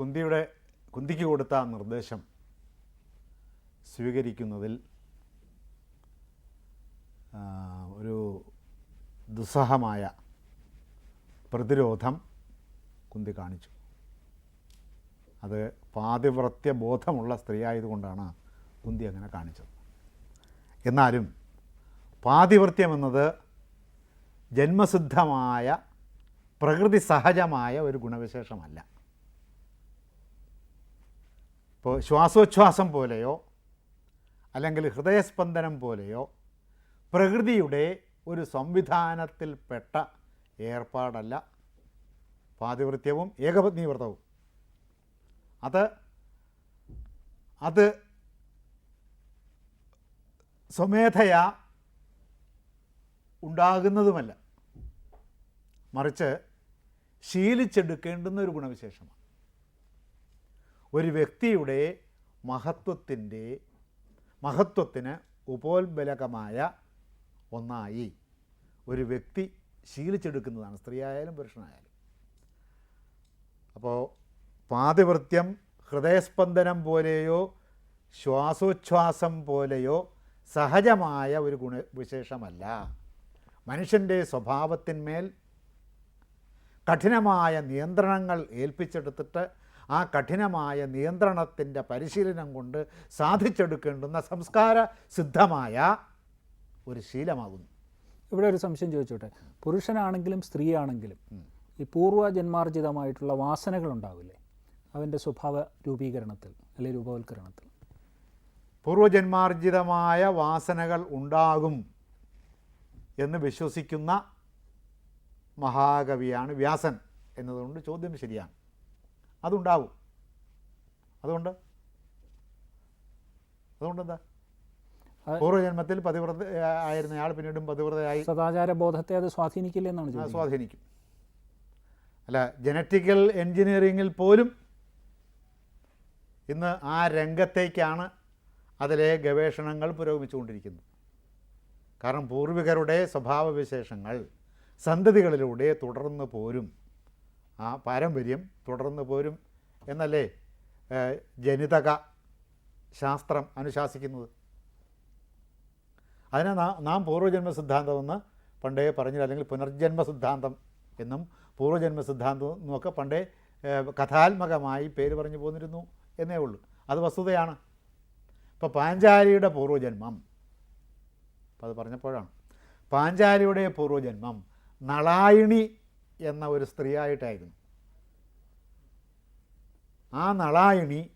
കുന്തിയുടെ കുന്തിക്ക് കൊടുത്ത നിർദ്ദേശം സ്വീകരിക്കുന്നതിൽ ഒരു ദുസ്സഹമായ പ്രതിരോധം കുന്തി കാണിച്ചു. അത് പാതിവ്രത്യ ബോധമുള്ള സ്ത്രീ ആയതുകൊണ്ടാണ് കുന്തി അങ്ങനെ കാണിച്ചത്. എന്നാലും പാതിവൃത്യം എന്നത് ജന്മസിദ്ധമായ പ്രകൃതി സഹജമായ ഒരു ഗുണവിശേഷമല്ല. ഇപ്പോൾ ശ്വാസോച്ഛ്വാസം പോലെയോ അല്ലെങ്കിൽ ഹൃദയസ്പന്ദനം പോലെയോ പ്രകൃതിയുടെ ഒരു സംവിധാനത്തിൽപ്പെട്ട ഏർപ്പാടല്ല. പാതിവൃത്യവും ഏകപത്നി വ്രതവും അത് അത് സ്വമേധയാ ഉണ്ടാകുന്നതുമല്ല. മറിച്ച് ശീലിച്ചെടുക്കേണ്ടുന്ന ഒരു ഗുണവിശേഷമാണ്. ഒരു വ്യക്തിയുടെ മഹത്വത്തിന്റെ മഹത്വത്തിന് ഉപോത്ബലകമായ ഒന്നായി ഒരു വ്യക്തി ശീലിച്ചെടുക്കുന്നതാണ് സ്ത്രീയായാലും പുരുഷനായാലും. അപ്പോൾ പാതിവൃത്യം ഹൃദയസ്പന്ദനം പോലെയോ ശ്വാസോച്ഛ്വാസം പോലെയോ സഹജമായ ഒരു ഗുണവിശേഷമല്ല മനുഷ്യന്റെ സ്വഭാവത്തിന്മേൽ കഠിനമായ നിയന്ത്രണങ്ങൾ ഏൽപ്പിച്ചെടുത്തിട്ട് ആ കഠിനമായ നിയന്ത്രണത്തിന്റെ പരിശീലനം കൊണ്ട് സാധിച്ചെടുക്കേണ്ടുന്ന സംസ്കാര സിദ്ധമായ ഒരു ശീലമാകുന്നു. ഇവിടെ ഒരു സംശയം ചോദിച്ചോട്ടെ. പുരുഷനാണെങ്കിലും സ്ത്രീയാണെങ്കിലും ഈ പൂർവജന്മാർജിതമായിട്ടുള്ള വാസനകൾ ഉണ്ടാവില്ലേ അവന്റെ സ്വഭാവ രൂപീകരണത്തിൽ അല്ലെങ്കിൽ രൂപവൽക്കരണത്തിൽ. പൂർവജന്മാർജിതമായ വാസനകൾ ഉണ്ടാകും എന്ന് വിശ്വസിക്കുന്ന മഹാകവിയാണ് വ്യാസൻ എന്നതുകൊണ്ട് ചോദ്യം ശരിയാണ്. അതുണ്ടാവും. അതുകൊണ്ട്? അതുകൊണ്ട് എന്താ പൂർവജന്മത്തിൽ പതിവ്രത ആയിരുന്നയാൾ പിന്നീടും പതിവ്രതയായി സദാചാര ബോധത്തെ അത് സ്വാധീനിക്കില്ല എന്നാണ് ആ, സ്വാധീനിക്കും. അല്ല ജനറ്റിക്കൽ എൻജിനീയറിങ്ങിൽ പോലും ഇന്ന് ആ രംഗത്തേക്കാണ് അതിലെ ഗവേഷണങ്ങൾ പുരോഗമിച്ചുകൊണ്ടിരിക്കുന്നത്. കാരണം പൂർവികരുടെ സ്വഭാവവിശേഷങ്ങൾ സന്തതികളിലൂടെ തുടർന്ന് പോരും. ആ പാരമ്പര്യം തുടർന്ന് പോരും എന്നല്ലേ ജനിതക ശാസ്ത്രം അനുശാസിക്കുന്നത്. അതിനെ നാം നാം പൂർവജന്മ സിദ്ധാന്തമെന്ന് പണ്ടേ പറഞ്ഞില്ല. അല്ലെങ്കിൽ പുനർജന്മ സിദ്ധാന്തം എന്നും പൂർവജന്മ സിദ്ധാന്തം എന്നുമൊക്കെ പണ്ടേ കഥാത്മകമായി പേര് പറഞ്ഞു പോന്നിരുന്നു എന്നേ ഉള്ളൂ. അത് വസ്തുതയാണ്. ഇപ്പോൾ പാഞ്ചാലിയുടെ പൂർവജന്മം അപ്പോൾ അത് പറഞ്ഞപ്പോഴാണ്. പാഞ്ചാലിയുടെ പൂർവജന്മം നളായിണി എന്ന ഒരു സ്ത്രീയായിട്ടായിരുന്നു. ആ നളായണി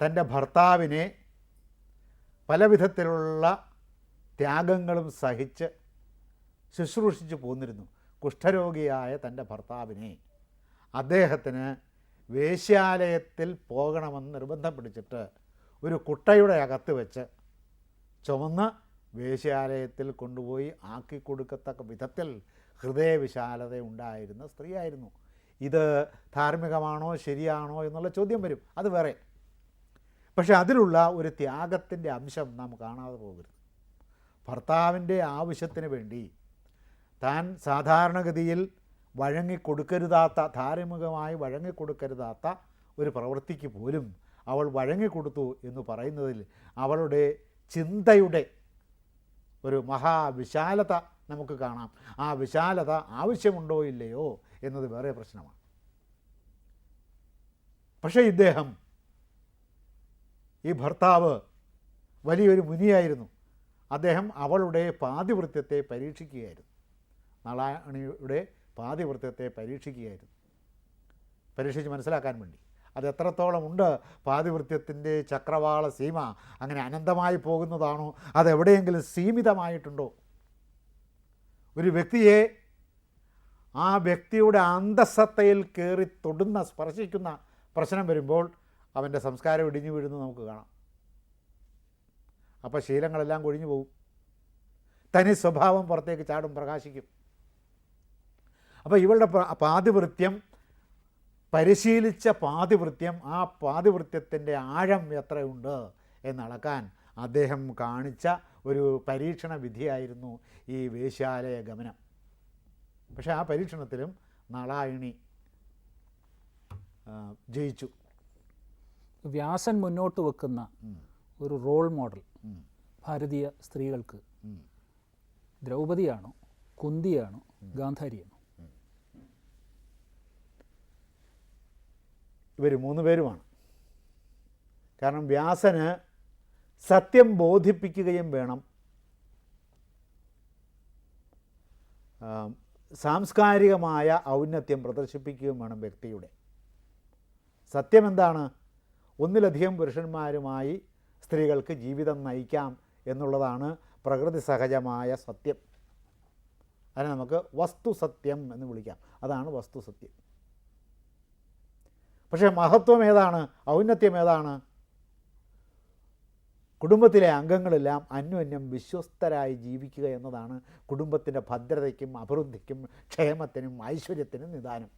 തന്റെ ഭർത്താവിനെ പല വിധത്തിലുള്ള ത്യാഗങ്ങളും സഹിച്ച് ശുശ്രൂഷിച്ചു പോന്നിരുന്നു. കുഷ്ഠരോഗിയായ തന്റെ ഭർത്താവിനെ അദ്ദേഹത്തിന് വേശ്യാലയത്തിൽ പോകണമെന്ന് നിർബന്ധം പിടിച്ചിട്ട് ഒരു കുട്ടയുടെ അകത്ത് വെച്ച് ചുമന്ന് വേശ്യാലയത്തിൽ കൊണ്ടുപോയി ആക്കി കൊടുക്കത്തക്ക വിധത്തിൽ ഹൃദയവിശാലത ഉണ്ടായിരുന്ന സ്ത്രീയായിരുന്നു. ഇത് ധാർമ്മികമാണോ ശരിയാണോ എന്നുള്ള ചോദ്യം വരും. അത് വേറെ. പക്ഷെ അതിലുള്ള ഒരു ത്യാഗത്തിന്റെ അംശം നാം കാണാതെ പോകരുത്. ഭർത്താവിന്റെ ആവശ്യത്തിന് വേണ്ടി താൻ സാധാരണഗതിയിൽ വഴങ്ങിക്കൊടുക്കരുതാത്ത ധാർമ്മികമായി വഴങ്ങിക്കൊടുക്കരുതാത്ത ഒരു പ്രവൃത്തിക്ക് പോലും അവൾ വഴങ്ങിക്കൊടുത്തു എന്ന് പറയുന്നതിൽ അവളുടെ ചിന്തയുടെ ഒരു മഹാവിശാലത നമുക്ക് കാണാം. ആ വിശാലത ആവശ്യമുണ്ടോ ഇല്ലയോ എന്നത് വേറെ പ്രശ്നമാണ്. പക്ഷേ ഇദ്ദേഹം ഈ ഭർത്താവ് വലിയൊരു മുനിയായിരുന്നു. അദ്ദേഹം അവളുടെ പാതിവൃത്യത്തെ പരീക്ഷിക്കുകയായിരുന്നു. നളാണിയുടെ പാതിവൃത്യത്തെ പരീക്ഷിക്കുകയായിരുന്നു. പരീക്ഷിച്ച് മനസ്സിലാക്കാൻ വേണ്ടി. അത് എത്രത്തോളം ഉണ്ട്? പാതിവൃത്യത്തിന്റെ ചക്രവാള സീമ അങ്ങനെ അനന്തമായി പോകുന്നതാണോ? അതെവിടെയെങ്കിലും സീമിതമായിട്ടുണ്ടോ? ഒരു വ്യക്തിയെ ആ വ്യക്തിയുടെ അന്തസ്സത്തയിൽ കയറി തൊടുന്ന സ്പർശിക്കുന്ന പ്രശ്നം വരുമ്പോൾ അവന്റെ സംസ്കാരം ഇടിഞ്ഞു വീഴുന്നു നമുക്ക് കാണാം. അപ്പോൾ ശീലങ്ങളെല്ലാം കൊഴിഞ്ഞു പോകും തനി സ്വഭാവം പുറത്തേക്ക് ചാടും പ്രകാശിക്കും. അപ്പോൾ ഇവളുടെ പാതിവൃത്യം പരിശീലിച്ച പാതിവൃത്യം ആ പാതിവൃത്യത്തിന്റെ ആഴം എത്രയുണ്ട് എന്നളക്കാൻ അദ്ദേഹം കാണിച്ച ഒരു പരീക്ഷണ വിധിയായിരുന്നു ഈ വേശ്യാലയ ഗമനം. പക്ഷേ ആ പരീക്ഷണത്തിലും നാളായണി ജയിച്ചു. വ്യാസൻ മുന്നോട്ട് വെക്കുന്ന ഒരു റോൾ മോഡൽ ഭാരതീയ സ്ത്രീകൾക്ക്. ദ്രൗപതിയാണോ കുന്തിയാണോ ഗാന്ധാരിയാണോ? ഇവർ മൂന്ന് പേരുമാണ്. കാരണം വ്യാസന് സത്യം ബോധിപ്പിക്കുകയും വേണം. സാംസ്കാരികമായ ഔന്നത്യം പ്രദർശിപ്പിക്കുകയും വേണം വ്യക്തിയുടെ. സത്യം എന്താണ്? ഒന്നിലധികം പുരുഷന്മാരുമായി സ്ത്രീകൾക്ക് ജീവിതം നയിക്കാം എന്നുള്ളതാണ് പ്രകൃതി സഹജമായ സത്യം. അതിനെ നമുക്ക് വസ്തുസത്യം എന്ന് വിളിക്കാം. അതാണ് വസ്തുസത്യം പക്ഷേ മഹത്വം ഏതാണ്? ഔന്നത്യം ഏതാണ്? കുടുംബത്തിലെ അംഗങ്ങളെല്ലാം അന്യോന്യം വിശ്വസ്തരായി ജീവിക്കുക എന്നതാണ് കുടുംബത്തിന്റെ ഭദ്രതയ്ക്കും അഭിവൃദ്ധിക്കും ക്ഷേമത്തിനും ഐശ്വര്യത്തിനും നിദാനം.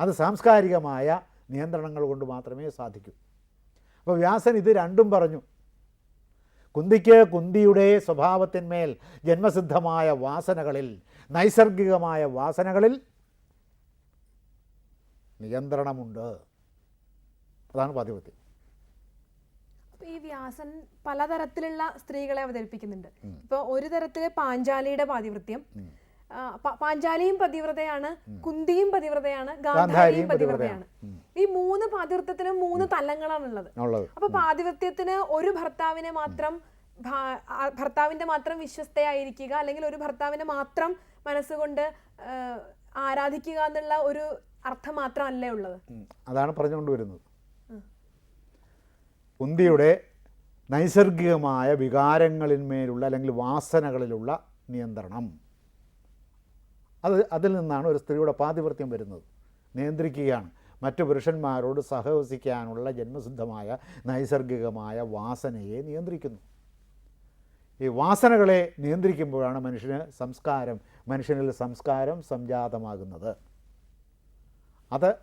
അത് സാംസ്കാരികമായ നിയന്ത്രണങ്ങൾ കൊണ്ട് മാത്രമേ സാധിക്കൂ. അപ്പോൾ വ്യാസൻ ഇത് രണ്ടും പറഞ്ഞു. കുന്തിക്ക് കുന്തിയുടെ സ്വഭാവത്തിന്മേൽ ജന്മസിദ്ധമായ വാസനകളിൽ നൈസർഗികമായ വാസനകളിൽ നിയന്ത്രണമുണ്ട്. അതാണ് അപ്പൊ ഈ വ്യാസൻ പലതരത്തിലുള്ള സ്ത്രീകളെ അവതരിപ്പിക്കുന്നുണ്ട്. ഇപ്പൊ ഒരു തരത്തിൽ പാഞ്ചാലിയുടെ പാതിവൃത്യം പാഞ്ചാലിയും പതിവ്രതയാണ് കുന്തിയും പതിവ്രതയാണ് ഗാന്ധാരിയും പതിവ്രതയാണ്. ഈ മൂന്ന് പാതിവൃത്തത്തിനും മൂന്ന് തലങ്ങളാണ് ഉള്ളത്. അപ്പൊ പാതിവൃത്യത്തിന് ഒരു ഭർത്താവിനെ മാത്രം ഭർത്താവിന്റെ മാത്രം വിശ്വസ്തയായിരിക്കുക അല്ലെങ്കിൽ ഒരു ഭർത്താവിനെ മാത്രം മനസ്സുകൊണ്ട് ആരാധിക്കുക എന്നുള്ള ഒരു അർത്ഥം മാത്രമല്ലേ ഉള്ളത്? അതാണ് പറഞ്ഞുകൊണ്ട് വരുന്നത് കുന്തിയുടെ നൈസർഗികമായ വികാരങ്ങളിന്മേലുള്ള അല്ലെങ്കിൽ വാസനകളിലുള്ള നിയന്ത്രണം. അത് അതിൽ നിന്നാണ് ഒരു സ്ത്രീയുടെ പാതിവൃത്യം വരുന്നത്. നിയന്ത്രിക്കുകയാണ്. മറ്റു പുരുഷന്മാരോട് സഹവസിക്കാനുള്ള ജന്മസിദ്ധമായ നൈസർഗികമായ വാസനയെ നിയന്ത്രിക്കുന്നു. ഈ വാസനകളെ നിയന്ത്രിക്കുമ്പോഴാണ് മനുഷ്യന് സംസ്കാരം മനുഷ്യനിൽ സംസ്കാരം സംജാതമാകുന്നത്. അത്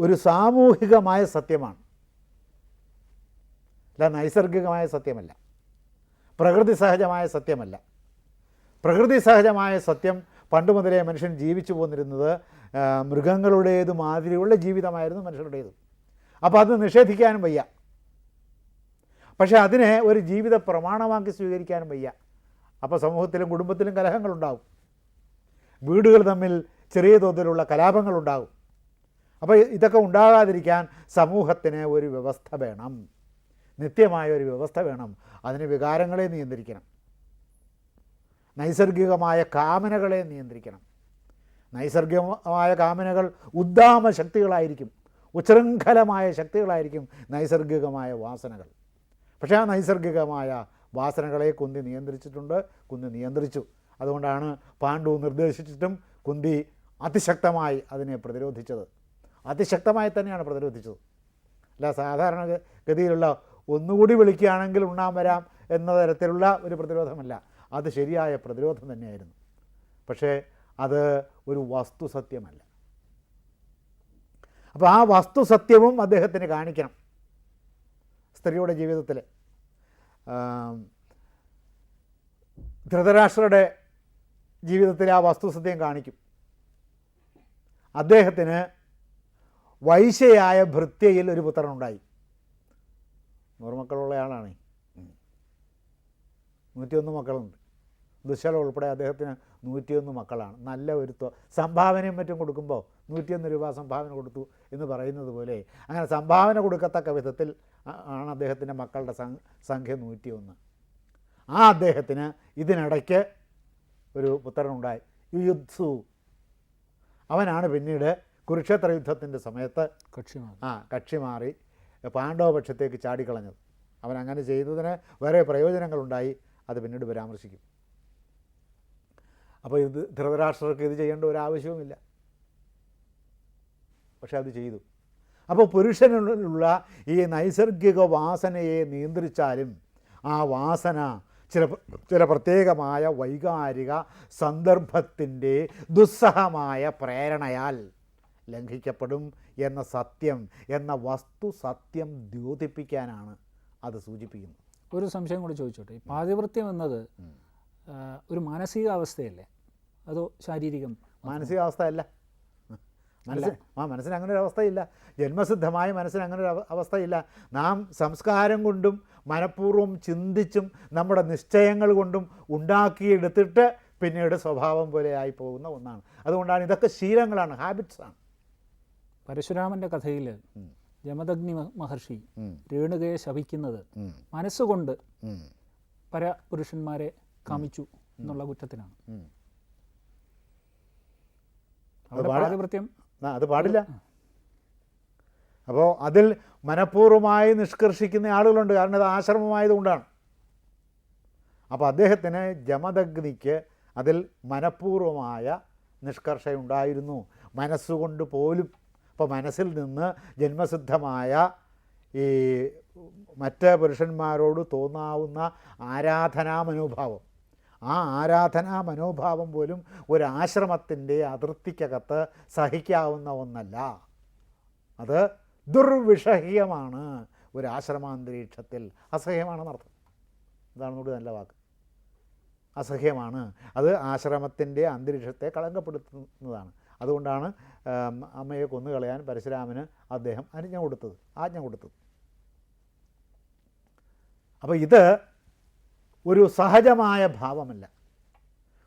ഒരു സാമൂഹികമായ സത്യമാണ്. അല്ല നൈസർഗികമായ സത്യമല്ല. പ്രകൃതി സഹജമായ സത്യമല്ല. പ്രകൃതി സഹജമായ സത്യം പണ്ട് മുതലേ മനുഷ്യൻ ജീവിച്ചു പോന്നിരുന്നത് മൃഗങ്ങളുടേത് മാതിരിയുള്ള ജീവിതമായിരുന്നു മനുഷ്യരുടേത്. അപ്പോൾ അത് നിഷേധിക്കാനും വയ്യ. പക്ഷെ അതിനെ ഒരു ജീവിത പ്രമാണമാക്കി സ്വീകരിക്കാനും വയ്യ. അപ്പോൾ സമൂഹത്തിലും കുടുംബത്തിലും കലഹങ്ങളുണ്ടാവും. വീടുകൾ തമ്മിൽ ചെറിയ തോതിലുള്ള കലാപങ്ങളുണ്ടാകും അപ്പോൾ ഇതൊക്കെ ഉണ്ടാകാതിരിക്കാൻ സമൂഹത്തിന് ഒരു വ്യവസ്ഥ വേണം. നിത്യമായ ഒരു വ്യവസ്ഥ വേണം. അതിന് വികാരങ്ങളെ നിയന്ത്രിക്കണം. നൈസർഗികമായ കാമനകളെ നിയന്ത്രിക്കണം. നൈസർഗികമായ കാമനകൾ ഉദ്ദാമ ശക്തികളായിരിക്കും. ഉച്ഛൃംഖലമായ ശക്തികളായിരിക്കും നൈസർഗികമായ വാസനകൾ. പക്ഷേ ആ നൈസർഗികമായ വാസനകളെ കുന്തി നിയന്ത്രിച്ചിട്ടുണ്ട് കുന്തി നിയന്ത്രിച്ചു. അതുകൊണ്ടാണ് പാണ്ഡു നിർദ്ദേശിച്ചിട്ടും കുന്തി അതിശക്തമായി അതിനെ പ്രതിരോധിച്ചത്. അതിശക്തമായി തന്നെയാണ് പ്രതിരോധിച്ചത്. അല്ല സാധാരണ ഗതിയിലുള്ള ഒന്നുകൂടി വിളിക്കുകയാണെങ്കിൽ ഉണ്ണാൻ വരാം എന്ന തരത്തിലുള്ള ഒരു പ്രതിരോധമല്ല. അത് ശരിയായ പ്രതിരോധം തന്നെയായിരുന്നു. പക്ഷേ അത് ഒരു വസ്തുസത്യമല്ല അപ്പോൾ ആ വസ്തുസത്യവും അദ്ദേഹത്തിന് കാണിക്കണം. സ്ത്രീയുടെ ജീവിതത്തിൽ. ധൃതരാഷ്ട്രയുടെ ജീവിതത്തിൽ ആ വസ്തുസത്യം കാണിക്കും. അദ്ദേഹത്തിന് വൈശയായ ഭൃത്യയിൽ ഒരു പുത്രനുണ്ടായി. നൂറ് മക്കളുള്ള ആളാണ്. നൂറ്റിയൊന്ന് മക്കളുണ്ട്. ദുശല ഉൾപ്പെടെ അദ്ദേഹത്തിന് നൂറ്റിയൊന്ന് മക്കളാണ്. നല്ല ഒരു സംഭാവനയും മറ്റും കൊടുക്കുമ്പോൾ നൂറ്റിയൊന്ന് രൂപ സംഭാവന കൊടുത്തു എന്ന് പറയുന്നത് പോലെ അങ്ങനെ സംഭാവന കൊടുക്കത്തക്ക വിധത്തിൽ ആണ് അദ്ദേഹത്തിന്റെ മക്കളുടെ സംഖ്യ നൂറ്റിയൊന്ന്. ആ അദ്ദേഹത്തിന് ഇതിനിടയ്ക്ക് ഒരു പുത്രനുണ്ടായി. യുയുത്സു. അവനാണ് പിന്നീട് കുരുക്ഷേത്ര യുദ്ധത്തിന്റെ സമയത്ത് കക്ഷി ആ കക്ഷി മാറി. പാണ്ഡവപക്ഷത്തേക്ക് ചാടിക്കളഞ്ഞത്. അവൻ അങ്ങനെ ചെയ്തതിന് വേറെ പ്രയോജനങ്ങളുണ്ടായി അത് പിന്നീട് പരാമർശിക്കും. അപ്പോൾ ഇത് ധൃതരാഷ്ട്രർക്ക് ഇത് ചെയ്യേണ്ട ഒരു ആവശ്യവുമില്ല. പക്ഷെ അത് ചെയ്തു. അപ്പോൾ പുരുഷനുള്ള ഈ നൈസർഗിക വാസനയെ നിയന്ത്രിച്ചാലും ആ വാസന ചില ചില പ്രത്യേകമായ വൈകാരിക സന്ദർഭത്തിന്റെ ദുസ്സഹമായ പ്രേരണയാൽ ലംഘിക്കപ്പെടും എന്ന സത്യം എന്ന വസ്തു സത്യം ദ്യോതിപ്പിക്കാനാണ് അത് സൂചിപ്പിക്കുന്നത്. ഒരു സംശയം കൂടി ചോദിച്ചോട്ടെ. ഈ പാതിവൃത്യം എന്നത് ഒരു മാനസികാവസ്ഥയല്ലേ? അതോ ശാരീരികം? മാനസികാവസ്ഥ അല്ല. മനസ്സിന് ആ മനസ്സിന് അങ്ങനെ ഒരു അവസ്ഥയില്ല. ജന്മസിദ്ധമായ മനസ്സിന് അങ്ങനെ ഒരു അവസ്ഥയില്ല. നാം സംസ്കാരം കൊണ്ടും മനഃപൂർവം ചിന്തിച്ചും നമ്മുടെ നിശ്ചയങ്ങൾ കൊണ്ടും ഉണ്ടാക്കിയെടുത്തിട്ട് പിന്നീട് സ്വഭാവം പോലെ ആയി പോകുന്ന ഒന്നാണ്. അതുകൊണ്ടാണ് ഇതൊക്കെ ശീലങ്ങളാണ് ഹാബിറ്റ്സാണ് പരശുരാമന്റെ കഥയിൽ. ജമദഗ്നി മഹർഷി രേണുകയെ ശപിക്കുന്നത് മനസ്സുകൊണ്ട് പര പരപുരുഷന്മാരെ കാമിച്ചു എന്നുള്ള കുറ്റത്തിനാണ്. അത് പാടില്ല. അപ്പോൾ അതിൽ മനഃപൂർവമായി നിഷ്കർഷിക്കുന്ന ആളുകളുണ്ട്. കാരണം അത് ആശ്രമമായതുകൊണ്ടാണ്. അപ്പോൾ അദ്ദേഹത്തിന് ജമദഗ്നിക്ക് അതിൽ മനഃപൂർവമായ നിഷ്കർഷയുണ്ടായിരുന്നു. മനസ്സുകൊണ്ട് പോലും അപ്പോൾ മനസ്സിൽ നിന്ന് ജന്മസിദ്ധമായ ഈ മറ്റ് പുരുഷന്മാരോട് തോന്നാവുന്ന ആരാധനാ മനോഭാവം ആ ആരാധനാ മനോഭാവം പോലും ഒരാശ്രമത്തിന്റെ അതിർത്തിക്കകത്ത് സഹിക്കാവുന്ന ഒന്നല്ല. അത് ദുർവിഷഹ്യമാണ് ഒരാശ്രമാന്തരീക്ഷത്തിൽ. അസഹ്യമാണെന്നർത്ഥം അതാണ് കൂടി നല്ല വാക്ക്. അസഹ്യമാണ്. അത് ആശ്രമത്തിന്റെ അന്തരീക്ഷത്തെ കളങ്കപ്പെടുത്തുന്നതാണ്. അതുകൊണ്ടാണ് അമ്മയെ കൊന്നുകളയാൻ പരശുരാമന് അദ്ദേഹം അനുജ്ഞ കൊടുത്തത് ആജ്ഞ കൊടുത്തത്. അപ്പോൾ ഇത് ഒരു സഹജമായ ഭാവമല്ല.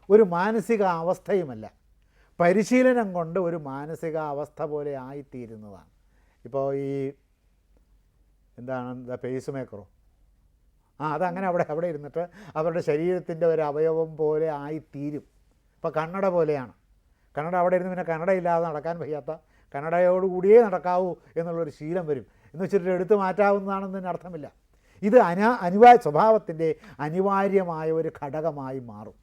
ഒരു മാനസിക അവസ്ഥയുമല്ല പരിശീലനം കൊണ്ട് ഒരു മാനസികാവസ്ഥ പോലെ ആയിത്തീരുന്നതാണ്. ഇപ്പോൾ ഈ എന്താണ് എന്താ പേസ് മേക്കറോ ആ അതങ്ങനെ അവിടെ അവിടെ ഇരുന്നിട്ട് അവരുടെ ശരീരത്തിന്റെ ഒരു അവയവം പോലെ ആയിത്തീരും. ഇപ്പോൾ കണ്ണട പോലെയാണ്. കണ്ണട അവിടെ ഇരുന്ന് പിന്നെ കന്നഡ ഇല്ലാതെ നടക്കാൻ വയ്യാത്ത കന്നഡയോടുകൂടിയേ നടക്കാവൂ എന്നുള്ളൊരു ശീലം വരും. എന്ന് വെച്ചിട്ട് എടുത്തു തന്നെ അർത്ഥമില്ല. ഇത് അനാ അനിവാര്യ സ്വഭാവത്തിന്റെ അനിവാര്യമായ ഒരു ഘടകമായി മാറും.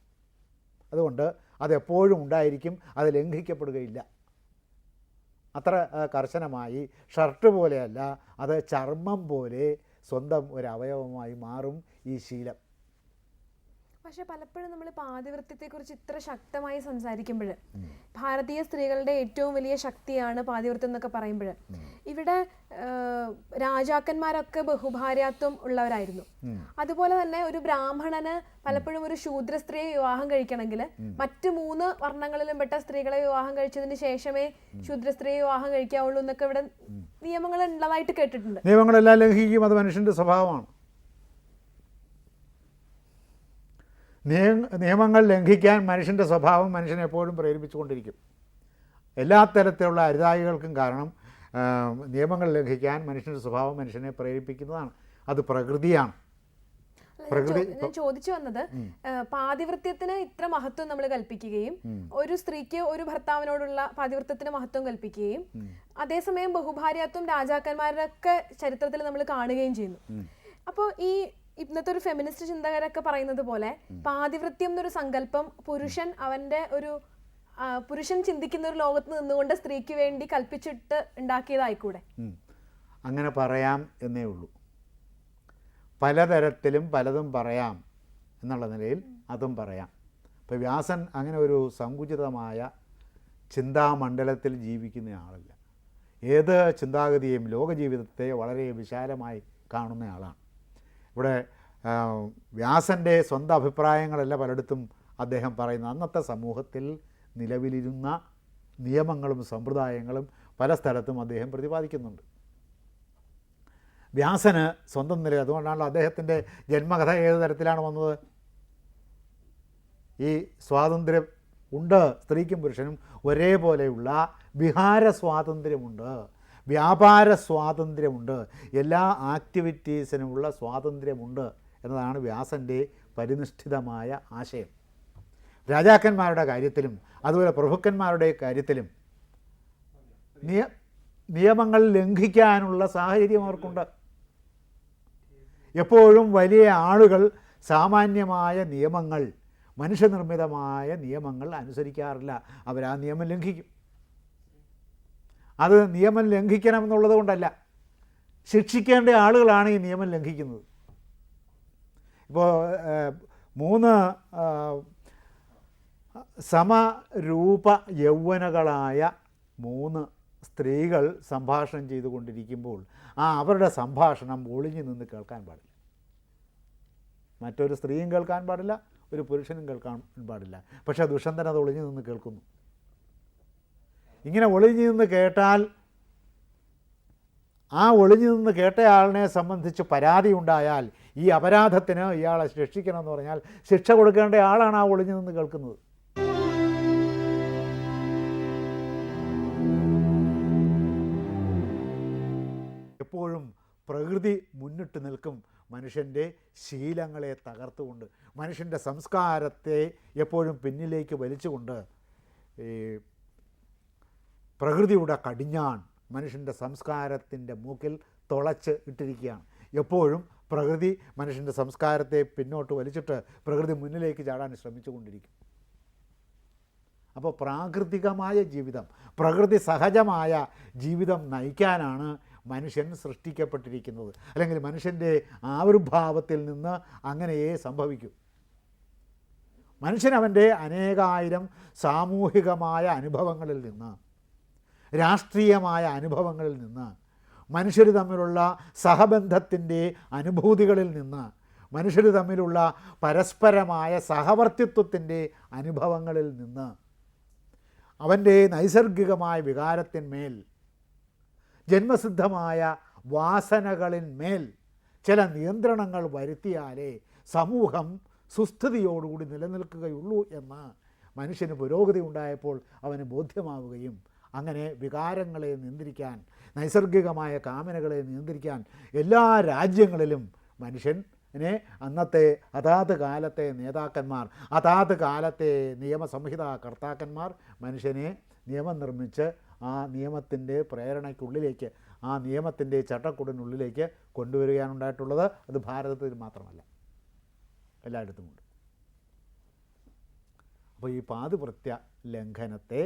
അതുകൊണ്ട് അതെപ്പോഴും ഉണ്ടായിരിക്കും അത് ലംഘിക്കപ്പെടുകയില്ല. അത്ര കർശനമായി ഷർട്ട് പോലെയല്ല അത് ചർമ്മം പോലെ സ്വന്തം ഒരു അവയവമായി മാറും ഈ ശീലം. പക്ഷെ പലപ്പോഴും നമ്മൾ പാതിവൃത്യത്തെക്കുറിച്ച് ഇത്ര ശക്തമായി സംസാരിക്കുമ്പോൾ ഭാരതീയ സ്ത്രീകളുടെ ഏറ്റവും വലിയ ശക്തിയാണ് പാതിവൃത്യം എന്നൊക്കെ പറയുമ്പോൾ ഇവിടെ രാജാക്കന്മാരൊക്കെ ബഹുഭാര്യാത്വം ഉള്ളവരായിരുന്നു. അതുപോലെ തന്നെ ഒരു ബ്രാഹ്മണന് പലപ്പോഴും ഒരു ശൂദ്ര സ്ത്രീയെ വിവാഹം കഴിക്കണമെങ്കിൽ മറ്റ് മൂന്ന് വർണങ്ങളിലും പെട്ട സ്ത്രീകളെ വിവാഹം കഴിച്ചതിന് ശേഷമേ ശൂദ്ര സ്ത്രീയെ വിവാഹം കഴിക്കാവുള്ളൂ എന്നൊക്കെ ഇവിടെ നിയമങ്ങൾ ഉള്ളതായിട്ട് കേട്ടിട്ടുണ്ട്. നിയമങ്ങളെല്ലാം ലംഘിക്കും. അത് മനുഷ്യന്റെ സ്വഭാവമാണ് നിയ- നിയമങ്ങൾ ലംഘിക്കാൻ മനുഷ്യന്റെ സ്വഭാവം മനുഷ്യനെ എപ്പോഴും പ്രേരിപ്പിച്ചുകൊണ്ടിരിക്കും. എല്ലാ തരത്തിലുള്ള അരുതായികൾക്കും കാരണം നിയമങ്ങൾ ലംഘിക്കാൻ മനുഷ്യന്റെ സ്വഭാവം മനുഷ്യനെ പ്രേരിപ്പിക്കുന്നതാണ്. അത് പ്രകൃതിയാണ്. ഞാൻ പ്രകൃതി- ഞാൻ ചോദിച്ചു വന്നത് പാതിവൃത്യത്തിന് ഇത്ര മഹത്വം നമ്മൾ കൽപ്പിക്കുകയും ഒരു സ്ത്രീക്ക് ഒരു ഭർത്താവിനോടുള്ള പാതിവൃത്യത്തിന് മഹത്വം കൽപ്പിക്കുകയും അതേസമയം ബഹുഭാര്യത്വം രാജാക്കന്മാരുടെ ഒക്കെ ചരിത്രത്തിൽ നമ്മൾ കാണുകയും ചെയ്യുന്നു. അപ്പോൾ ഈ ഇന്നത്തെ ഒരു ഫെമിനിസ്റ്റ് ചിന്തകരൊക്കെ പറയുന്നത് പോലെ പാതിവൃത്യം എന്നൊരു സങ്കല്പം പുരുഷൻ അവന്റെ ഒരു പുരുഷൻ ചിന്തിക്കുന്ന ഒരു ലോകത്ത് നിന്നുകൊണ്ട് സ്ത്രീക്ക് വേണ്ടി കൽപ്പിച്ചിട്ട് ഉണ്ടാക്കിയതായിക്കൂടെ? അങ്ങനെ പറയാം എന്നേ ഉള്ളൂ. പലതരത്തിലും പലതും പറയാം എന്നുള്ള നിലയിൽ അതും പറയാം. ഇപ്പോൾ വ്യാസൻ അങ്ങനെ ഒരു സങ്കുചിതമായ ചിന്താമണ്ഡലത്തിൽ ജീവിക്കുന്ന ആളല്ല. ഏത് ചിന്താഗതിയെയും ലോകജീവിതത്തെ വളരെ വിശാലമായി കാണുന്ന ആളാണ്. ഇവിടെ വ്യാസന്റെ സ്വന്തം അഭിപ്രായങ്ങളല്ല പലയിടത്തും അദ്ദേഹം പറയുന്നത് അന്നത്തെ സമൂഹത്തിൽ നിലവിലിരുന്ന നിയമങ്ങളും സമ്പ്രദായങ്ങളും പല സ്ഥലത്തും അദ്ദേഹം പ്രതിപാദിക്കുന്നുണ്ട്. വ്യാസന് സ്വന്തം നില അതുകൊണ്ടാണല്ലോ അദ്ദേഹത്തിന്റെ ജന്മകഥ ഏത് തരത്തിലാണ് വന്നത്? ഈ സ്വാതന്ത്ര്യം ഉണ്ട് സ്ത്രീക്കും പുരുഷനും ഒരേപോലെയുള്ള വിഹാര സ്വാതന്ത്ര്യമുണ്ട്. വ്യാപാര സ്വാതന്ത്ര്യമുണ്ട്. എല്ലാ ആക്ടിവിറ്റീസിനുമുള്ള സ്വാതന്ത്ര്യമുണ്ട് എന്നതാണ് വ്യാസന്റെ പരിനിഷ്ഠിതമായ ആശയം. രാജാക്കന്മാരുടെ കാര്യത്തിലും അതുപോലെ പ്രഭുക്കന്മാരുടെ കാര്യത്തിലും നിയ നിയമങ്ങൾ ലംഘിക്കാനുള്ള സാഹചര്യം അവർക്കുണ്ട്. എപ്പോഴും വലിയ ആളുകൾ സാമാന്യമായ നിയമങ്ങൾ മനുഷ്യനിർമ്മിതമായ നിയമങ്ങൾ അനുസരിക്കാറില്ല. അവർ ആ നിയമം ലംഘിക്കും. അത് നിയമം ലംഘിക്കണം എന്നുള്ളത് കൊണ്ടല്ല. ശിക്ഷിക്കേണ്ട ആളുകളാണ് ഈ നിയമം ലംഘിക്കുന്നത്. ഇപ്പോൾ മൂന്ന് സമരൂപ യൗവനകളായ മൂന്ന് സ്ത്രീകൾ സംഭാഷണം ചെയ്തുകൊണ്ടിരിക്കുമ്പോൾ ആ അവരുടെ സംഭാഷണം ഒളിഞ്ഞു നിന്ന് കേൾക്കാൻ പാടില്ല. മറ്റൊരു സ്ത്രീയും കേൾക്കാൻ പാടില്ല ഒരു പുരുഷനും കേൾക്കാൻ പാടില്ല. പക്ഷേ ദുഷ്യന്തൻ അത് ഒളിഞ്ഞു നിന്ന് കേൾക്കുന്നു. ഇങ്ങനെ ഒളിഞ്ഞു നിന്ന് കേട്ടാൽ ആ ഒളിഞ്ഞു നിന്ന് കേട്ടയാളിനെ സംബന്ധിച്ച് പരാതി ഉണ്ടായാൽ ഈ അപരാധത്തിന് ഇയാളെ ശിക്ഷിക്കണമെന്ന് പറഞ്ഞാൽ ശിക്ഷ കൊടുക്കേണ്ട ആളാണ് ആ ഒളിഞ്ഞു നിന്ന് കേൾക്കുന്നത്. എപ്പോഴും പ്രകൃതി മുന്നിട്ട് നിൽക്കും. മനുഷ്യന്റെ ശീലങ്ങളെ തകർത്തുകൊണ്ട് മനുഷ്യന്റെ സംസ്കാരത്തെ എപ്പോഴും പിന്നിലേക്ക് വലിച്ചുകൊണ്ട് ഈ പ്രകൃതിയുടെ കടിഞ്ഞാൺ മനുഷ്യന്റെ സംസ്കാരത്തിന്റെ മൂക്കിൽ തുളച്ച് ഇട്ടിരിക്കുകയാണ്. എപ്പോഴും പ്രകൃതി മനുഷ്യന്റെ സംസ്കാരത്തെ പിന്നോട്ട് വലിച്ചിട്ട് പ്രകൃതി മുന്നിലേക്ക് ചാടാൻ ശ്രമിച്ചുകൊണ്ടിരിക്കും. അപ്പോൾ പ്രാകൃതികമായ ജീവിതം പ്രകൃതി സഹജമായ ജീവിതം നയിക്കാനാണ് മനുഷ്യൻ സൃഷ്ടിക്കപ്പെട്ടിരിക്കുന്നത്. അല്ലെങ്കിൽ മനുഷ്യന്റെ ആവിർഭാവത്തിൽ നിന്ന് അങ്ങനെയേ സംഭവിക്കൂ. മനുഷ്യൻ അവന്റെ അനേകായിരം സാമൂഹികമായ അനുഭവങ്ങളിൽ നിന്ന് രാഷ്ട്രീയമായ അനുഭവങ്ങളിൽ നിന്ന് മനുഷ്യർ തമ്മിലുള്ള സഹബന്ധത്തിന്റെ അനുഭൂതികളിൽ നിന്ന് മനുഷ്യർ തമ്മിലുള്ള പരസ്പരമായ സഹവർത്തിത്വത്തിന്റെ അനുഭവങ്ങളിൽ നിന്ന് അവന്റെ നൈസർഗികമായ വികാരത്തിന്മേൽ ജന്മസിദ്ധമായ വാസനകളിന്മേൽ ചില നിയന്ത്രണങ്ങൾ വരുത്തിയാലേ സമൂഹം സുസ്ഥിതിയോടുകൂടി നിലനിൽക്കുകയുള്ളൂ എന്ന് മനുഷ്യന് പുരോഗതി ഉണ്ടായപ്പോൾ അവന് ബോധ്യമാവുകയും അങ്ങനെ വികാരങ്ങളെ നിയന്ത്രിക്കാൻ നൈസർഗികമായ കാമനകളെ നിയന്ത്രിക്കാൻ എല്ലാ രാജ്യങ്ങളിലും മനുഷ്യനെ അന്നത്തെ അതാത് കാലത്തെ നേതാക്കന്മാർ അതാത് കാലത്തെ നിയമസംഹിത കർത്താക്കന്മാർ മനുഷ്യനെ നിയമം നിർമ്മിച്ച് ആ നിയമത്തിന്റെ പ്രേരണയ്ക്കുള്ളിലേക്ക് ആ നിയമത്തിന്റെ ചട്ടക്കൂടിനുള്ളിലേക്ക് കൊണ്ടുവരികയാണുണ്ടായിട്ടുള്ളത് അത് ഭാരതത്തിൽ മാത്രമല്ല എല്ലായിടത്തുമുണ്ട്. അപ്പോൾ ഈ പാതിവൃത്യ ലംഘനത്തെ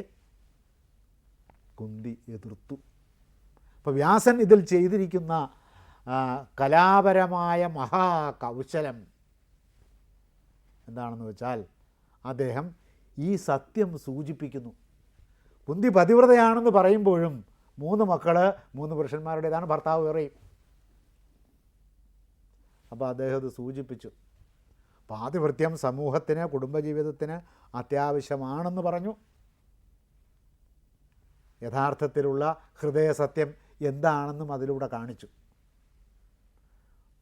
കുന്തി എതിർത്തു. അപ്പോൾ വ്യാസൻ ഇതിൽ ചെയ്തിരിക്കുന്ന കലാപരമായ മഹാകൗശലം എന്താണെന്ന് വെച്ചാൽ അദ്ദേഹം ഈ സത്യം സൂചിപ്പിക്കുന്നു. കുന്തി പതിവ്രതയാണെന്ന് പറയുമ്പോഴും മൂന്ന് മക്കൾ മൂന്ന് പുരുഷന്മാരുടേതാണ് ഭർത്താവ് വേറെയും. അപ്പോൾ അദ്ദേഹം അത് സൂചിപ്പിച്ചു. പാതിവൃത്യം സമൂഹത്തിന് കുടുംബജീവിതത്തിന് അത്യാവശ്യമാണെന്ന് പറഞ്ഞു. യഥാർത്ഥത്തിലുള്ള ഹൃദയസത്യം എന്താണെന്നും അതിലൂടെ കാണിച്ചു.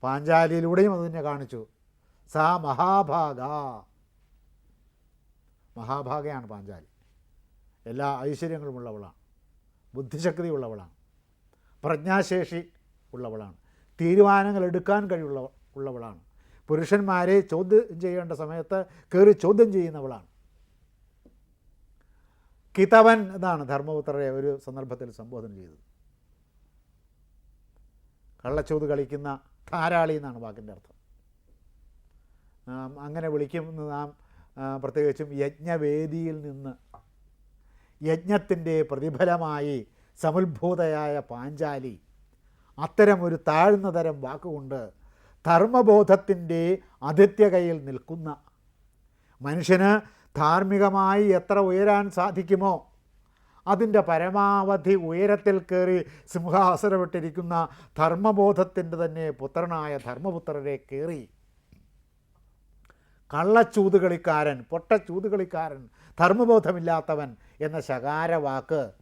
പാഞ്ചാലിയിലൂടെയും അത് തന്നെ കാണിച്ചു. സാ മഹാഭാഗ. മഹാഭാഗയാണ് പാഞ്ചാലി. എല്ലാ ഐശ്വര്യങ്ങളും ഉള്ളവളാണ് ബുദ്ധിശക്തി ഉള്ളവളാണ് പ്രജ്ഞാശേഷി ഉള്ളവളാണ്. തീരുമാനങ്ങൾ എടുക്കാൻ കഴിവുള്ള ഉള്ളവളാണ്. പുരുഷന്മാരെ ചോദ്യം ചെയ്യേണ്ട സമയത്ത് കയറി ചോദ്യം ചെയ്യുന്നവളാണ്. കിതവൻ എന്നാണ് ധർമ്മപുത്രരെ ഒരു സന്ദർഭത്തിൽ സംബോധന ചെയ്തത്. കള്ളച്ചോത് കളിക്കുന്ന ധാരാളി എന്നാണ് വാക്കിന്റെ അർത്ഥം. അങ്ങനെ വിളിക്കുന്ന നാം പ്രത്യേകിച്ചും യജ്ഞവേദിയിൽ നിന്ന് യജ്ഞത്തിന്റെ പ്രതിഫലമായി സമുത്ഭൂതയായ പാഞ്ചാലി അത്തരം ഒരു താഴ്ന്ന തരം വാക്കുകൊണ്ട് ധർമ്മബോധത്തിന്റെ ആതിഥ്യകയിൽ നിൽക്കുന്ന മനുഷ്യന് ധാർമ്മികമായി എത്ര ഉയരാൻ സാധിക്കുമോ? അതിന്റെ പരമാവധി ഉയരത്തിൽ കയറി സിംഹാസനമിട്ടിരിക്കുന്ന ധർമ്മബോധത്തിന്റെ തന്നെ പുത്രനായ ധർമ്മപുത്രരെ കയറി. കള്ളച്ചൂതുകളിക്കാരൻ പൊട്ടച്ചൂതുകളിക്കാരൻ ധർമ്മബോധമില്ലാത്തവൻ എന്ന ശകാരവാക്ക്.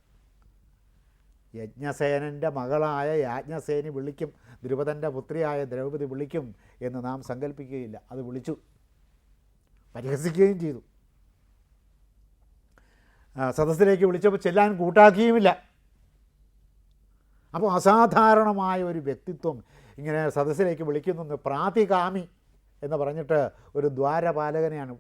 യജ്ഞസേനന്റെ മകളായ യാജ്ഞസേനി വിളിക്കും ദ്രുപദന്റെ പുത്രിയായ ദ്രൗപദി വിളിക്കും എന്ന് നാം സങ്കല്പിക്കുകയില്ല അത് വിളിച്ചു. പരിഹസിക്കുകയും ചെയ്തു. സദസ്സിലേക്ക് വിളിച്ചപ്പോൾ ചെല്ലാൻ കൂട്ടാക്കിയുമില്ല. അപ്പോൾ അസാധാരണമായ ഒരു വ്യക്തിത്വം ഇങ്ങനെ സദസ്സിലേക്ക് വിളിക്കുന്നു പ്രാതികാമി എന്ന് പറഞ്ഞിട്ട് ഒരു ദ്വാരപാലകനെയാണ്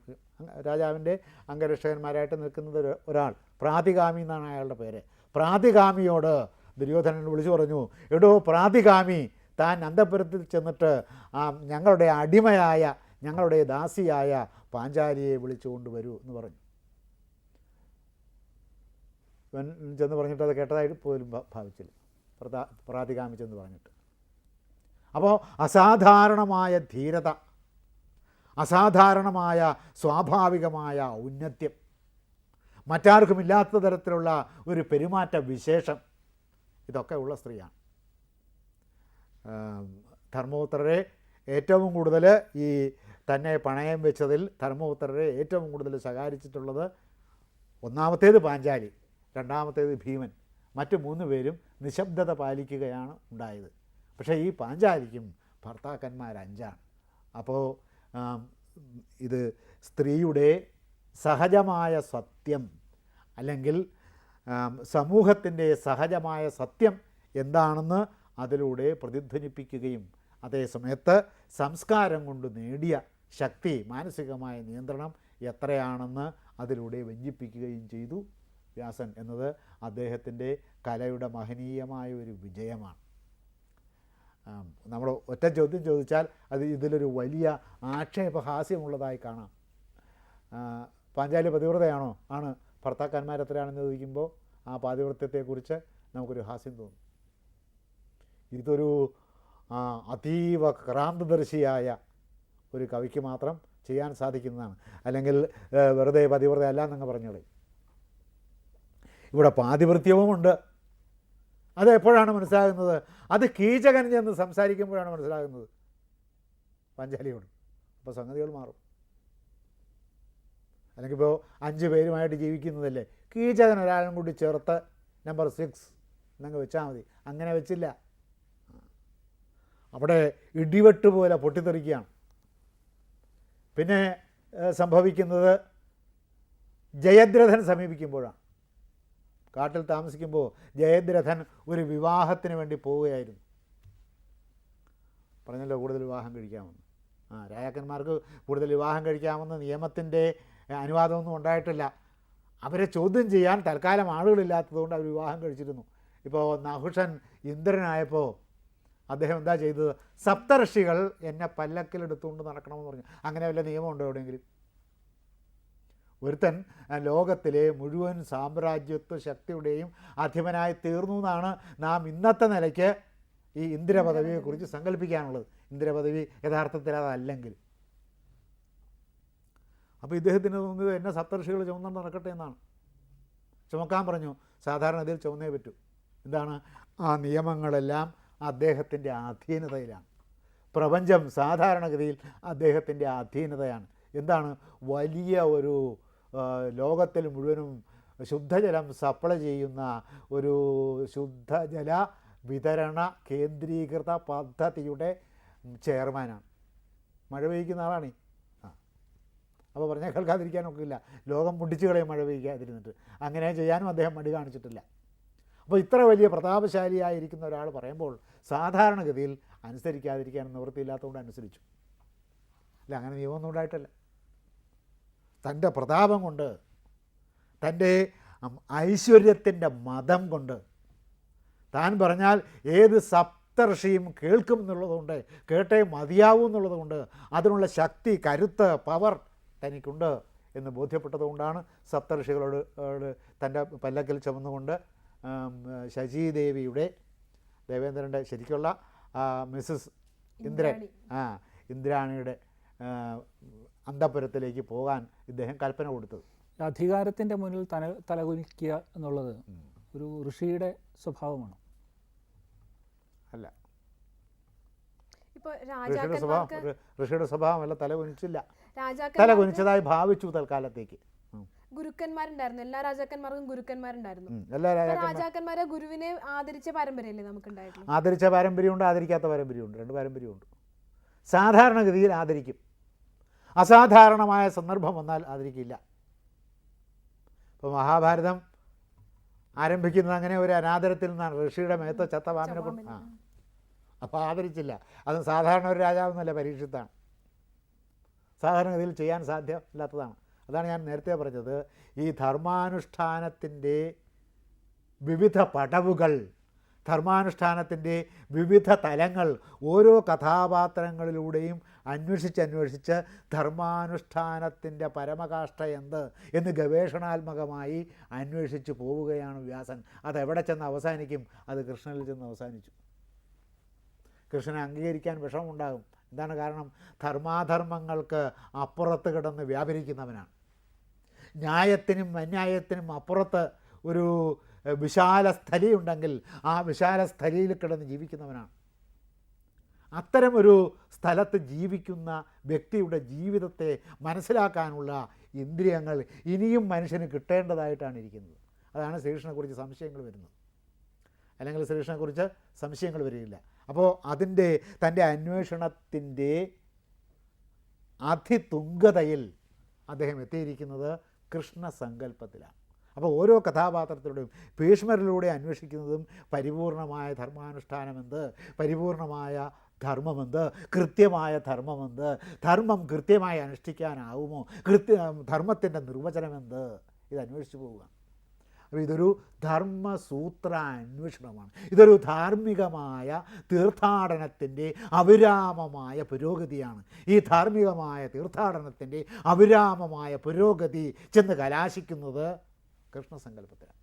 രാജാവിന്റെ അംഗരക്ഷകന്മാരായിട്ട് നിൽക്കുന്നത് ഒരാൾ. പ്രാതികാമി എന്നാണ് അയാളുടെ പേര്. പ്രാതികാമിയോട് ദുര്യോധനൻ വിളിച്ചു പറഞ്ഞു എടോ പ്രാതികാമി താൻ അന്തപുരത്തിൽ ചെന്നിട്ട് ആ ഞങ്ങളുടെ അടിമയായ ഞങ്ങളുടെ ദാസിയായ പാഞ്ചാലിയെ വിളിച്ചുകൊണ്ട് വരൂ എന്ന് പറഞ്ഞു. ഇവൻ ചെന്ന് പറഞ്ഞിട്ട് അത് കേട്ടതായിട്ട് പോലും ഭാവിച്ചില്ല. പ്രതാ പ്രാതികാമിച്ചെന്ന് പറഞ്ഞിട്ട്. അപ്പോൾ അസാധാരണമായ ധീരത അസാധാരണമായ സ്വാഭാവികമായ ഔന്നത്യം മറ്റാർക്കുമില്ലാത്ത തരത്തിലുള്ള ഒരു പെരുമാറ്റ വിശേഷം ഇതൊക്കെ ഉള്ള സ്ത്രീയാണ്. ധർമ്മപുത്രരെ ഏറ്റവും കൂടുതൽ ഈ തന്നെ പണയം വെച്ചതിൽ ധർമ്മപുത്രരെ ഏറ്റവും കൂടുതൽ ശകാരിച്ചിട്ടുള്ളത് ഒന്നാമത്തേത് പാഞ്ചാലി. രണ്ടാമത്തേത് ഭീമൻ. മറ്റു മൂന്ന് പേരും നിശബ്ദത പാലിക്കുകയാണ് ഉണ്ടായത്. പക്ഷേ ഈ പാഞ്ചാലിക്കും ഭർത്താക്കന്മാർ അഞ്ചാണ്. അപ്പോൾ ഇത് സ്ത്രീയുടെ സഹജമായ സത്യം അല്ലെങ്കിൽ സമൂഹത്തിന്റെ സഹജമായ സത്യം എന്താണെന്ന് അതിലൂടെ പ്രതിധ്വനിപ്പിക്കുകയും അതേസമയത്ത് സംസ്കാരം കൊണ്ട് നേടിയ ശക്തി മാനസികമായ നിയന്ത്രണം എത്രയാണെന്ന് അതിലൂടെ വ്യഞ്ജിപ്പിക്കുകയും ചെയ്തു. വ്യാസൻ എന്നത് അദ്ദേഹത്തിന്റെ കലയുടെ മഹനീയമായ ഒരു വിജയമാണ്. നമ്മൾ ഒറ്റ ചോദ്യം ചോദിച്ചാൽ അത് ഇതിലൊരു വലിയ ആക്ഷേപഹാസ്യമുള്ളതായി കാണാം. പാഞ്ചാലി പതിവ്രതയാണോ? ആണ് ഭർത്താക്കന്മാർ എത്രയാണെന്ന് ചോദിക്കുമ്പോൾ ആ പാതിവൃത്യത്തെക്കുറിച്ച് നമുക്കൊരു ഹാസ്യം തോന്നും. ഇതൊരു അതീവ ക്രാന്തദർശിയായ ഒരു കവിക്ക് മാത്രം ചെയ്യാൻ സാധിക്കുന്നതാണ്. അല്ലെങ്കിൽ വെറുതെ പതിവ്രത അല്ല എന്നങ്ങ് പറഞ്ഞോളെ. ഇവിടെ പാതിവൃത്യവുമുണ്ട് അത് എപ്പോഴാണ് മനസ്സിലാകുന്നത്? അത് കീചകൻ ചെന്ന് സംസാരിക്കുമ്പോഴാണ് മനസ്സിലാകുന്നത്. പഞ്ചാലിയോട്. അപ്പോൾ സംഗതികൾ മാറും. അല്ലെങ്കിൽ ഇപ്പോൾ അഞ്ച് പേരുമായിട്ട് ജീവിക്കുന്നതല്ലേ? കീചകൻ ഒരാളും കൂടി ചേർത്ത് നമ്പർ സിക്സ് എന്നങ്ങ് വെച്ചാൽ മതി. അങ്ങനെ വെച്ചില്ല. അവിടെ ഇടിവെട്ട് പോലെ പൊട്ടിത്തെറിക്കുകയാണ്. പിന്നെ സംഭവിക്കുന്നത് ജയദ്രഥൻ സമീപിക്കുമ്പോഴാണ്. കാട്ടിൽ താമസിക്കുമ്പോൾ ജയദ്രഥൻ ഒരു വിവാഹത്തിന് വേണ്ടി പോവുകയായിരുന്നു. പറഞ്ഞല്ലോ കൂടുതൽ വിവാഹം കഴിക്കാമെന്ന്. ആ രാജാക്കന്മാർക്ക് കൂടുതൽ വിവാഹം കഴിക്കാമെന്ന് നിയമത്തിന്റെ അനുവാദമൊന്നും ഉണ്ടായിട്ടില്ല. അവരെ ചോദ്യം ചെയ്യാൻ തൽക്കാലം ആളുകളില്ലാത്തതുകൊണ്ട് അവർ വിവാഹം കഴിച്ചിരുന്നു. ഇപ്പോൾ നഹുഷൻ ഇന്ദ്രനായപ്പോൾ അദ്ദേഹം എന്താ ചെയ്തത്? സപ്തർഷികൾ എന്നെ പല്ലക്കിലെടുത്തുകൊണ്ട് നടക്കണമെന്ന് പറഞ്ഞു. അങ്ങനെ വല്ല നിയമമുണ്ടോ എവിടെയെങ്കിലും? ഒരുത്തൻ ലോകത്തിലെ മുഴുവൻ സാമ്രാജ്യത്വ ശക്തിയുടെയും അധിപനായി തീർന്നു എന്നാണ് നാം ഇന്നത്തെ നിലയ്ക്ക് ഈ ഇന്ദിരപദവിയെക്കുറിച്ച് സങ്കല്പിക്കാനുള്ളത്. ഇന്ദിരപദവി യഥാർത്ഥത്തിൽ അതല്ലെങ്കിൽ. അപ്പോൾ ഇദ്ദേഹത്തിന് തോന്നിയത് എന്നെ സപ്തർഷികൾ ചുമന്നു നടക്കട്ടെ എന്നാണ്. ചുമക്കാൻ പറഞ്ഞു. സാധാരണ ഇതിൽ ചുമന്നേ പറ്റൂ. എന്താണ്? ആ നിയമങ്ങളെല്ലാം അദ്ദേഹത്തിന്റെ അധീനതയിലാണ്. പ്രപഞ്ചം സാധാരണഗതിയിൽ അദ്ദേഹത്തിന്റെ അധീനതയാണ്. എന്താണ്? വലിയ ഒരു ലോകത്തിൽ മുഴുവനും ശുദ്ധജലം സപ്ലൈ ചെയ്യുന്ന ഒരു ശുദ്ധജല വിതരണ കേന്ദ്രീകൃത പദ്ധതിയുടെ ചെയർമാനാണ്. മഴ പെയ്യ്ക്കുന്ന ആളാണ്. അപ്പോൾ പറഞ്ഞാൽ കേൾക്കാതിരിക്കാനൊക്കെ ഇല്ല ലോകം മുടിച്ചു കളയും മഴ പെയ്യാതിരുന്നിട്ട്. അങ്ങനെ ചെയ്യാനും അദ്ദേഹം മടി കാണിച്ചിട്ടില്ല. അപ്പോൾ ഇത്ര വലിയ പ്രതാപശാലിയായിരിക്കുന്ന ഒരാൾ പറയുമ്പോൾ സാധാരണഗതിയിൽ അനുസരിക്കാതിരിക്കാൻ നിവൃത്തിയില്ലാത്തതുകൊണ്ട് അനുസരിച്ചു. അല്ല അങ്ങനെ നിയമമൊന്നും ഉണ്ടായിട്ടല്ല. തന്റെ പ്രതാപം കൊണ്ട് തന്റെ ഐശ്വര്യത്തിന്റെ മതം കൊണ്ട് താൻ പറഞ്ഞാൽ ഏത് സപ്തർഷിയും കേൾക്കും എന്നുള്ളതുകൊണ്ട് കേട്ടേ മതിയാവും എന്നുള്ളതുകൊണ്ട് അതിനുള്ള ശക്തി കരുത്ത് പവർ തനിക്കുണ്ട് എന്ന് ബോധ്യപ്പെട്ടതുകൊണ്ടാണ് സപ്തർഷികളോട് തന്റെ പല്ലക്കിൽ ചുമന്നുകൊണ്ട് ശശിദേവിയുടെ ദേവേന്ദ്രന്റെ ശരിക്കുള്ള മിസ്സസ് ഇന്ദ്രൻ. ആ ഇന്ദ്രാണിയുടെ അന്തപുരത്തിലേക്ക് പോകാൻ ഇദ്ദേഹം കൽപ്പന കൊടുത്തത്. അധികാരത്തിന്റെ മുന്നിൽ തല തലകുനിക്കുക എന്നുള്ളത് ഒരു ഋഷിയുടെ സ്വഭാവമാണ്. അല്ല. ഇപ്പൊ ഋഷിയുടെ സ്വഭാവം ഋഷിയുടെ സ്വഭാവമല്ല തല കുനിച്ചില്ല. തല രാജാക്കന്മാർക്ക് കുനിച്ചതായി ഭാവിച്ചു തൽക്കാലത്തേക്ക്. ഗുരുക്കന്മാരുണ്ടായിരുന്നു. എല്ലാ രാജാക്കന്മാർക്കും ഗുരുക്കന്മാരുണ്ടായിരുന്നു. എല്ലാ രാജാക്കന്മാരെ ഗുരുവിനെ ആദരിച്ച പാരമ്പര്യമല്ലേ നമുക്കുണ്ടായിട്ടുള്ളൂ? ആദരിച്ച പാരമ്പര്യമുണ്ട് ആദരിക്കാത്ത പാരമ്പര്യമുണ്ട്. രണ്ട് പാരമ്പര്യമുണ്ട്. സാധാരണഗതിയിൽ ആദരിക്കും. അസാധാരണമായ സന്ദർഭം വന്നാൽ അതിരിക്കില്ല. ഇപ്പോൾ മഹാഭാരതം ആരംഭിക്കുന്നത് അങ്ങനെ ഒരു അനാദരത്തിൽ നിന്നാണ്. ഋഷിയുടെ മേത്ത ചത്ത പാമ്പിനെ കൊണ്ട്. ആ. അപ്പോൾ ആദരിച്ചില്ല. അത് സാധാരണ ഒരു രാജാവെന്നല്ല പരീക്ഷിത്താണ് സാധാരണഗതിയിൽ ചെയ്യാൻ സാധ്യമല്ലാത്തതാണ്. അതാണ് ഞാൻ നേരത്തെ പറഞ്ഞത്. ഈ ധർമാനുഷ്ഠാനത്തിന്റെ വിവിധ പടവുകൾ ധർമാനുഷ്ഠാനത്തിന്റെ വിവിധ തലങ്ങൾ ഓരോ കഥാപാത്രങ്ങളിലൂടെയും അന്വേഷിച്ച് അന്വേഷിച്ച് ധർമാനുഷ്ഠാനത്തിന്റെ പരമകാഷ്ഠ എന്ത് എന്ന് ഗവേഷണാത്മകമായി അന്വേഷിച്ച് പോവുകയാണ് വ്യാസൻ. അതെവിടെ ചെന്ന് അവസാനിക്കും? അത് കൃഷ്ണനിൽ ചെന്ന് അവസാനിച്ചു. കൃഷ്ണനെ അംഗീകരിക്കാൻ വിഷമമുണ്ടാകും. എന്താണ് കാരണം? ധർമാധർമ്മങ്ങൾക്ക് അപ്പുറത്ത് കിടന്ന് വ്യാപരിക്കുന്നവനാണ്. ന്യായത്തിനും അന്യായത്തിനും അപ്പുറത്ത് ഒരു വിശാല സ്ഥലിയുണ്ടെങ്കിൽ ആ വിശാല സ്ഥലിയിൽ കിടന്ന് ജീവിക്കുന്നവനാണ്. അത്തരമൊരു സ്ഥലത്ത് ജീവിക്കുന്ന വ്യക്തിയുടെ ജീവിതത്തെ മനസ്സിലാക്കാനുള്ള ഇന്ദ്രിയങ്ങൾ ഇനിയും മനുഷ്യന് കിട്ടേണ്ടതായിട്ടാണ് ഇരിക്കുന്നത്. അതാണ് ശ്രീകൃഷ്ണനെക്കുറിച്ച് സംശയങ്ങൾ വരുന്നത്. അല്ലെങ്കിൽ ശ്രീകൃഷ്ണനെക്കുറിച്ച് സംശയങ്ങൾ വരികയില്ല. അപ്പോൾ അതിന്റെ തന്റെ അന്വേഷണത്തിന്റെ അതിതുങ്കതയിൽ അദ്ദേഹം എത്തിയിരിക്കുന്നത് കൃഷ്ണസങ്കല്പത്തിലാണ്. അപ്പോൾ ഓരോ കഥാപാത്രത്തിലൂടെയും ഭീഷ്മരിലൂടെ അന്വേഷിക്കുന്നതും പരിപൂർണമായ ധർമാനുഷ്ഠാനമെന്ത്? പരിപൂർണമായ ധർമ്മമെന്ത്? കൃത്യമായ ധർമ്മമെന്ത്? ധർമ്മം കൃത്യമായി അനുഷ്ഠിക്കാനാവുമോ? കൃത്യ ധർമ്മത്തിന്റെ നിർവചനമെന്ത്? ഇത് അന്വേഷിച്ചു പോവുക. അപ്പോൾ ഇതൊരു ധർമ്മസൂത്ര അന്വേഷണമാണ്. ഇതൊരു ധാർമ്മികമായ തീർത്ഥാടനത്തിന്റെ അവിരാമമായ പുരോഗതിയാണ്. ഈ ധാർമ്മികമായ തീർത്ഥാടനത്തിന്റെ അവിരാമമായ പുരോഗതി ചെന്ന് കലാശിക്കുന്നത് കൃഷ്ണസങ്കല്പത്തിലാണ്.